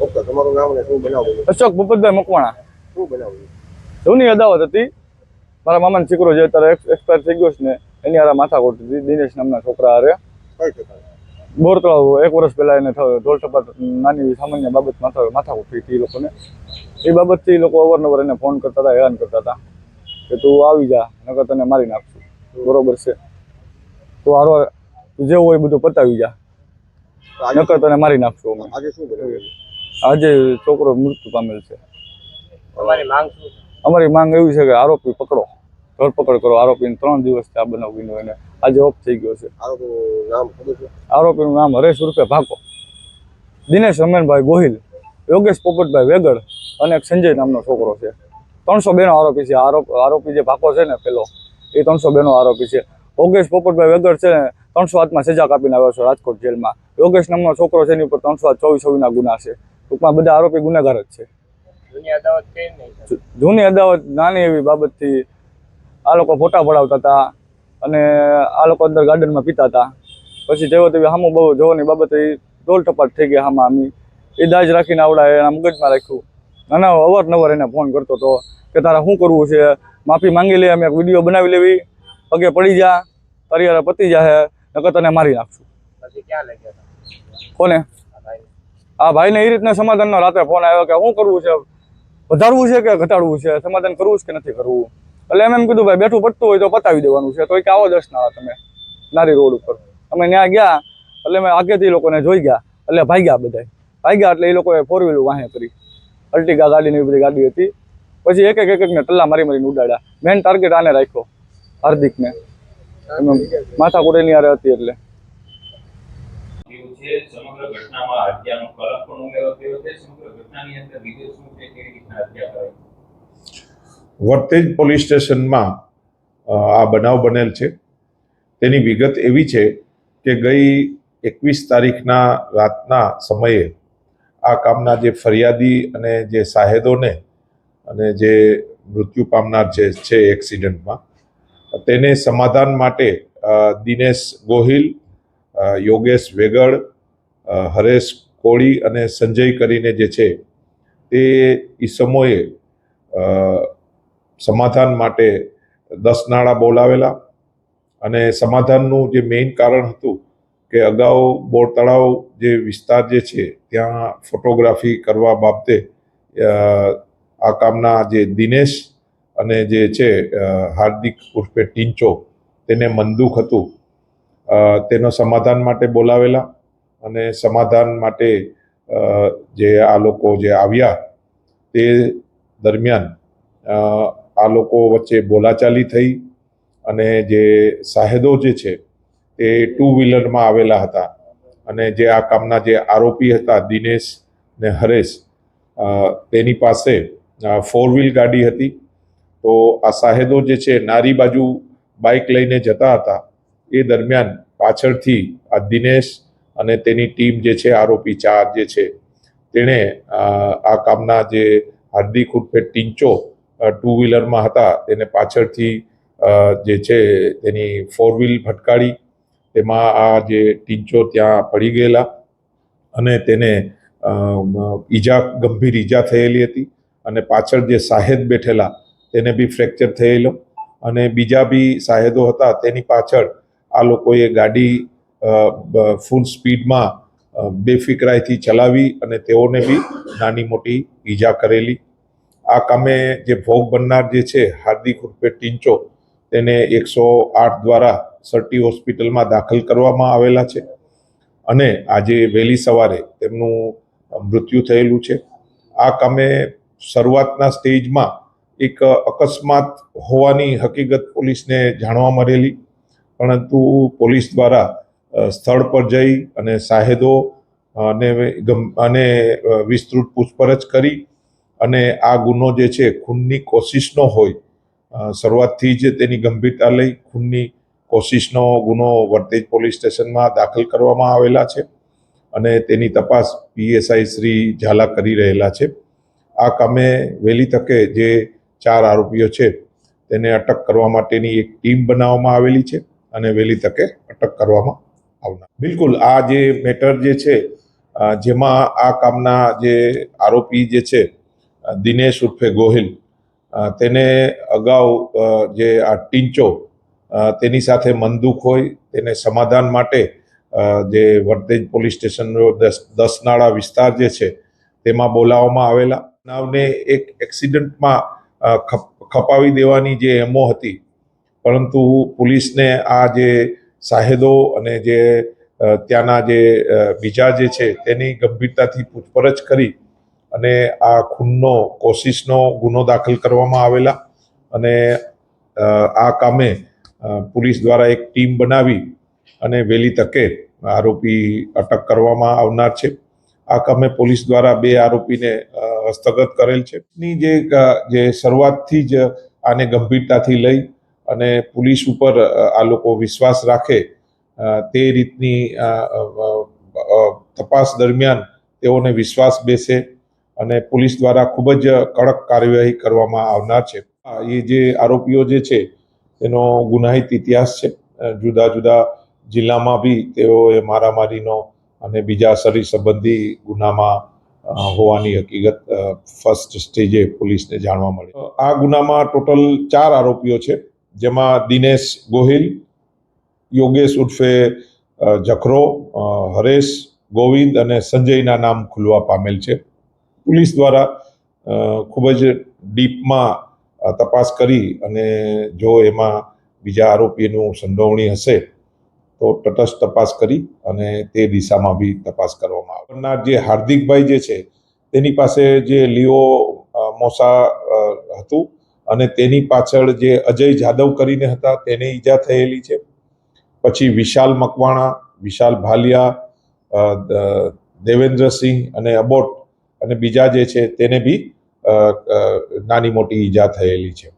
Okay તમારું નામ ને શું બનાવ અશોક ભૂપતભાઈ મકવાણા. શું બનાવ જૂની અદાવત હતી. મારા મામાનો દીકરો જે અત્યારે એક્સપાયર થઈ ગયો છે ને એની હારે માથાકૂટ હતી. દિનેશ નામના છોકરા હારે. કઈ જગ્યાએ? બોર તળાવ એક વર્ષ પહેલા એને થયો. ઢોલ ટપાટ નાની સામાન્ય બાબત માથા માથાકૂટ થઈ હતી એ લોકોને. એ બાબતથી એ લોકો અવારનવાર એને ફોન કરતા હતા હેરાન કરતા હતા. કે તું આવી જા નકર તને મારી નાખશું. બરોબર છે. તું હારો જેવું હોય બધું પતાવી જા. નકર તને મારી નાખશું અમે. આજે શું આજે છોકરો મૃત્યુ પામેલ છે? અમારી માંગ એવી છે કે આરોપી પકડો. ધરપકડ કરો. આરોપીને ત્રણ દિવસ આ બનાવ બન્યો એને આજે ઓફ થઈ ગયો છે. આરોપીનું નામ છે? આરોપીનું નામ હરેશ રૂપે ભાકો. દિનેશ રમેનભાઈ ગોહિલ યોગેશ પોપટભાઈ વેગડ અને એક સંજય નામનો છોકરો છે. ત્રણસો બેનો આરોપી છે. આરોપ આરોપી જે ભાકો છે ને પેલો એ ત્રણસો બેનો આરોપી છે. યોગેશ પોપટભાઈ વેગડ છે ને ત્રણસો હાથમાં સજા કાપીને આવ્યો છે રાજકોટ જેલમાં. યોગેશ નામનો છોકરો છે એની ઉપર ત્રણસો ચોવીસ ચોવીસના ગુના છે. ટૂંકમાં બધા આરોપી ગુનેગાર જ છે. જૂની અદાવત નાની એવી બાબતથી આ લોકો ફોટા પડાવતા હતા અને આ લોકો અંદર ગાર્ડનમાં પીતા હતા. પછી જેવો તેવી હામું બહુ જોવાની બાબતે ટોલ ટપાટ થઈ ગયા હામાં આમી. એ દાજ રાખીને આવડાય એના મગજમાં રાખ્યું. અને અવારનવાર એને ફોન કરતો હતો કે તારે શું કરવું છે? માફી માંગી લે અમે એક વીડિયો બનાવી લેવી. પગે પડી જા તારી પતી જાહે નકર તને મારી નાખશું? કોને? આ ભાઈ આ ભાઈને એ રીતના સમાધાનનો રાતે ફોન આવ્યો કે શું કરવું છે? વધારવું છે કે ઘટાડવું છે? સમાધાન કરવું છે કે નથી કરવું? એટલે એમ એમ કીધું, ભાઈ, બેઠું પડતું હોય તો પતાવી દેવાનું છે. તો એ કે, આવો દસ ના તમે, નારી રોડ ઉપર. અમે ત્યાં ગયા, એટલે મેં આગેથી લોકોને જોઈ ગયા, એટલે ભાગ્યા બધા ભાગ્યા એટલે એ લોકોએ ફોર વ્હીલ વાહે કરી. અલ્ટિગા ગાડીની બધી ગાડી હતી. પછી એક એક એક એકને ટલ્લા મારી મારીને ઉડાડ્યા. મેન ટાર્ગેટ આને રાખ્યો, હાર્દિકને. માથાકૂટ એની હારે હતી એટલે. છે, સમગ્ર ઘટનામાં હત્યાનો કલંક પણ ઉમેરો થયો છે, સમગ્ર ઘટનાની અંદર વીડિયો શું છે, કેવી રીતના હત્યા કરાઈ? વર્તેજ પોલીસ સ્ટેશનમાં આ બનાવ બનેલ છે. તેની વિગત એવી છે કે ગઈ એકવીસ તારીખના રાતના સમયે આ કામના જે ફરિયાદી અને જે સાહેદોને અને જે મૃત્યુ પામનાર જે છે એક્સિડન્ટમાં તેને સમાધાન માટે દિનેશ ગોહિલ યોગેશ વેગડ હરેશ કોળી અને સંજય કરીને જે છે, તે ઈસમોએ સમાધાન માટે દસ નાળા બોલાવેલા અને સમાધાનનું જે મેઇન કારણ હતું કે અગાઉ બોર તળાવ જે વિસ્તાર જે છે, ત્યાં ફોટોગ્રાફી કરવા બાબતે આ કામના જે દિનેશ અને જે છે હાર્દિક ઉર્ફે ટીંચો, તેને મંદુક હતું. તેનો સમાધાન માટે બોલાવેલા અને સમાધાન માટે જે આ લોકો જે આવ્યા તે દરમિયાન આ લોકો વચ્ચે બોલાચાલી થઈ અને જે સાહેદો જે છે તે ટુ વ્હીલરમાં આવેલા હતા અને જે આ કામના જે આરોપી હતા દિનેશ ને હરેશ તેની પાસે ફોર વ્હીલ ગાડી હતી. તો આ સાહેદો જે છે નારી બાજુ બાઇક લઈને જતા હતા એ દરમિયાન પાછળથી આ દિનેશ અને તેની ટીમ જે છે, આરોપી ચાર જે છે, તેણે આ કામના જે હાર્દિક ઉર્ફે ટીંચો ટુ વ્હીલરમાં હતા, તેને પાછળથી જે છે, તેની ફોર વ્હીલ ફટકારી તેમાં આ જે ટીંચો ત્યાં પડી ગયેલા અને તેને ઈજા, ગંભીર ઈજા થયેલી હતી અને પાછળ જે સાહેદ બેઠેલા, તેને બી ફ્રેક્ચર થયેલો અને બીજા બી સાહેદો હતા, તેની પાછળ આ લોકોએ ગાડી ફૂલ સ્પીડમાં બેફિકરાઈથી ચલાવી અને તેઓને બી નાની મોટી ઈજા કરેલી. આ કામે જે ભોગ બનનાર જે છે, હાર્દિક ઉર્ફે ટીંચો, તેને એકસો આઠ દ્વારા સર્ટી હોસ્પિટલમાં દાખલ કરવામાં આવેલા છે. અને આજે વહેલી સવારે તેમનું મૃત્યુ થયેલું છે. આ કામે શરૂઆતના સ્ટેજમાં એક અકસ્માત હોવાની હકીકત પોલીસને જાણવા મળેલી. પરંતુ પોલીસ દ્વારા સ્થળ પર જઈ અને સાહેદો અને અને વિસ્તૃત પૂછપરછ કરી અને આ ગુનો જે છે ખૂનની કોશિશનો હોય શરૂઆતથી જ તેની ગંભીરતા લઈ ખૂનની કોશિશનો ગુનો વર્તેજ પોલીસ સ્ટેશનમાં દાખલ કરવામાં આવેલા છે અને તેની તપાસ પીએસઆઈ શ્રી ઝાલા કરી રહેલા છે. આ કામે વહેલી તકે જે ચાર આરોપીઓ છે તેને અટક કરવા માટેની એક ટીમ બનાવવામાં આવેલી છે. અને વહેલી તકે અટક કરવામાં આવનાર. બિલકુલ, આ જે મેટર જે છે જેમાં આ કામના જે આરોપી જે છે દિનેશ ઉર્ફે ગોહિલ તેને અગાઉ જે આ ટીંચો તેની સાથે મનદુખ હોય, તેને સમાધાન માટે જે વર્તેજ પોલીસ સ્ટેશનનો દસ દસનાળા વિસ્તાર જે છે, તેમાં બોલાવવામાં આવેલા. બનાવને એક એક્સિડન્ટમાં ખપાવી દેવાની જે એમો હતી પરંતુ પોલીસને આ જે સાહેદો અને જે ત્યાંના જે બીજા જે છે તેની ગંભીરતાથી પૂછપરછ કરી અને આ ખૂનનો, કોશિશનો ગુનો દાખલ કરવામાં આવેલા અને આ કામે પોલીસ દ્વારા એક ટીમ બનાવી અને વહેલી તકે આરોપી અટક કરવામાં આવનાર છે. આ કામે પોલીસ દ્વારા બે આરોપીને હસ્તગત કરેલ છે. ની જે શરૂઆતથી જ આને ગંભીરતાથી લઈ અને પોલીસ ઉપર આ લોકો વિશ્વાસ રાખે તે રીતની તપાસ દરમિયાન તેઓને વિશ્વાસ બેસે અને પોલીસ દ્વારા ખૂબ જ કડક કાર્યવાહી કરવામાં આવનાર છે. એ જે આરોપીઓ જે છે તેનો ગુનાહિત ઇતિહાસ છે. જુદા જુદા જિલ્લામાં બી તેઓએ મારામારીનો અને બીજા શરીર સંબંધી ગુનામાં હોવાની હકીકત ફર્સ્ટ સ્ટેજે પોલીસને જાણવા મળી. આ ગુનામાં ટોટલ ચાર આરોપીઓ છે. જેમાં દિનેશ ગોહિલ, યોગેશ ઉર્ફે જખરો હરેશ ગોવિંદ અને સંજયના નામ ખુલવા પામેલ છે. પોલીસ દ્વારા ખૂબ જ ડીપમાં તપાસ કરી અને જો એમાં બીજા આરોપીનું સંડોવણી હશે, તો તટસ્થ તપાસ કરી અને તે દિશામાં બી તપાસ કરવામાં આવે. જે હાર્દિકભાઈ જે છે, તેની પાસે જે લીઓ મોસા હતું અને તેની પાછળ જે અજય જાદવ કરીને હતા, તેને ઈજા થયેલી છે. પછી વિશાલ મકવાણા, વિશાલ ભાલિયા દેવેન્દ્રસિંહ અને અબોટ અને બીજા જે છે, તેને બી નાની મોટી ઈજા થયેલી છે.